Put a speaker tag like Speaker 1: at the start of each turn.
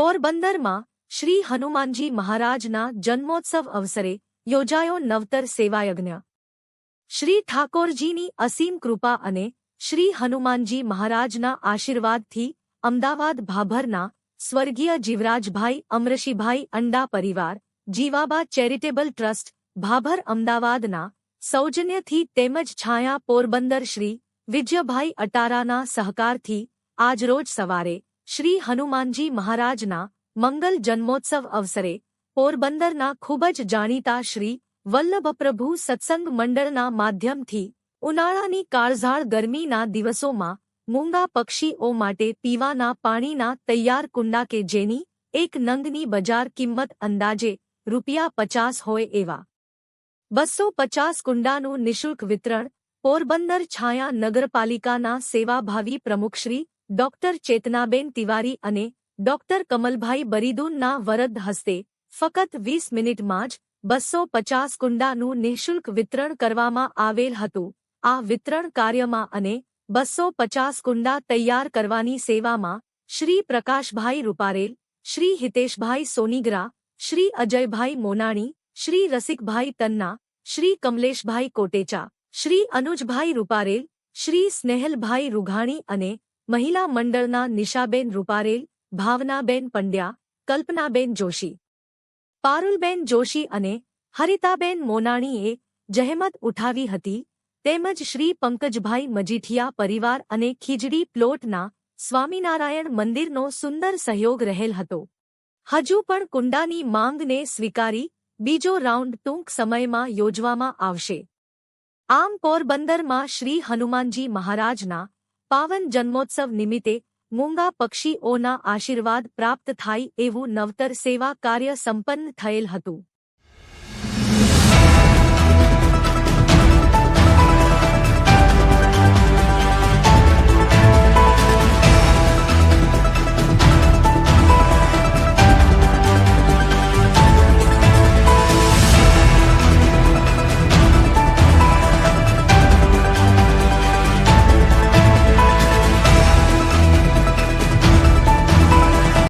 Speaker 1: પોરબંદરમાં શ્રી હનુમાનજી મહારાજના જન્મોત્સવ અવસરે યોજાયો નવતર સેવાયજ્ઞ. શ્રી ઠાકોરજીની અસીમ કૃપા અને શ્રી હનુમાનજી મહારાજના આશીર્વાદથી અમદાવાદ ભાભરના સ્વર્ગીય જીવરાજભાઈ અમરશીભાઈ અંડા પરિવાર, જીવાબા ચેરિટેબલ ટ્રસ્ટ, ભાભર અમદાવાદના સૌજન્યથી તેમજ છાયા પોરબંદર શ્રી વિજયભાઈ અટારાના સહકારથી આજરોજ સવારે શ્રી હનુમાનજી મહારાજના મંગલ જન્મોત્સવ અવસરે પોરબંદરના ખૂબ જ જાણીતા શ્રી વલ્લભપ્રભુ સત્સંગ મંડળના માધ્યમથી ઉનાળાની કાળઝાળ ગરમીના દિવસોમાં મૂંગા પક્ષીઓ માટે પીવાના પાણીના તૈયાર કુંડા કે જેની એક નંગની બજાર કિંમત અંદાજે રૂપિયા પચાસ હોય એવા. બસો પચાસ કુંડાનું નિઃશુલ્ક વિતરણ પોરબંદર છાયા નગરપાલિકાના સેવાભાવી પ્રમુખશ્રી, ડોક્ટર ચેતનાબેન તિવારી અને ડોક્ટર કમલભાઈ બરીદુનના વરદ હસ્તે ફકત વીસ મિનિટમાં જ બસો પચાસ કુંડાનું નિઃશુલ્ક વિતરણ કરવામાં આવેલ હતું. આ વિતરણ કાર્યમાં અને બસો પચાસ કુંડા તૈયાર કરવાની સેવામાં શ્રી પ્રકાશભાઈ રૂપારેલ, શ્રી હિતેશભાઈ સોનીગરા, શ્રી અજયભાઈ મોનાણી, શ્રી રસિકભાઈ તન્ના, શ્રી કમલેશભાઈ કોટેચા શ્રી અનુજભાઈ રૂપારેલ, શ્રી સ્નેહલભાઈ રૂઘાણી અને મહિલા મંડળના નિશાબેન રૂપારેલ, ભાવનાબેન પંડ્યા, કલ્પનાબેન જોશી. પારુલબેન જોશી અને હરિતાબેન મોનાણીએ જહેમત ઉઠાવી હતી, તેમજ શ્રી પંકજભાઈ મજીઠિયા પરિવાર અને ખીજડી પ્લોટના સ્વામિનારાયણ મંદિરનો સુંદર સહયોગ રહેલ હતો. હજુ પણ કુંડાની માંગને સ્વીકારી બીજો રાઉન્ડ ટૂંક સમયમાં યોજવામાં આવશે. આમ પોરબંદરમાં શ્રી હનુમાનજી મહારાજના પાવન જન્મોત્સવ નિમિત્તે મૂંગા પક્ષીઓના આશીર્વાદ પ્રાપ્ત થાય એવું નવતર સેવા કાર્ય સંપન્ન થયેલ હતું.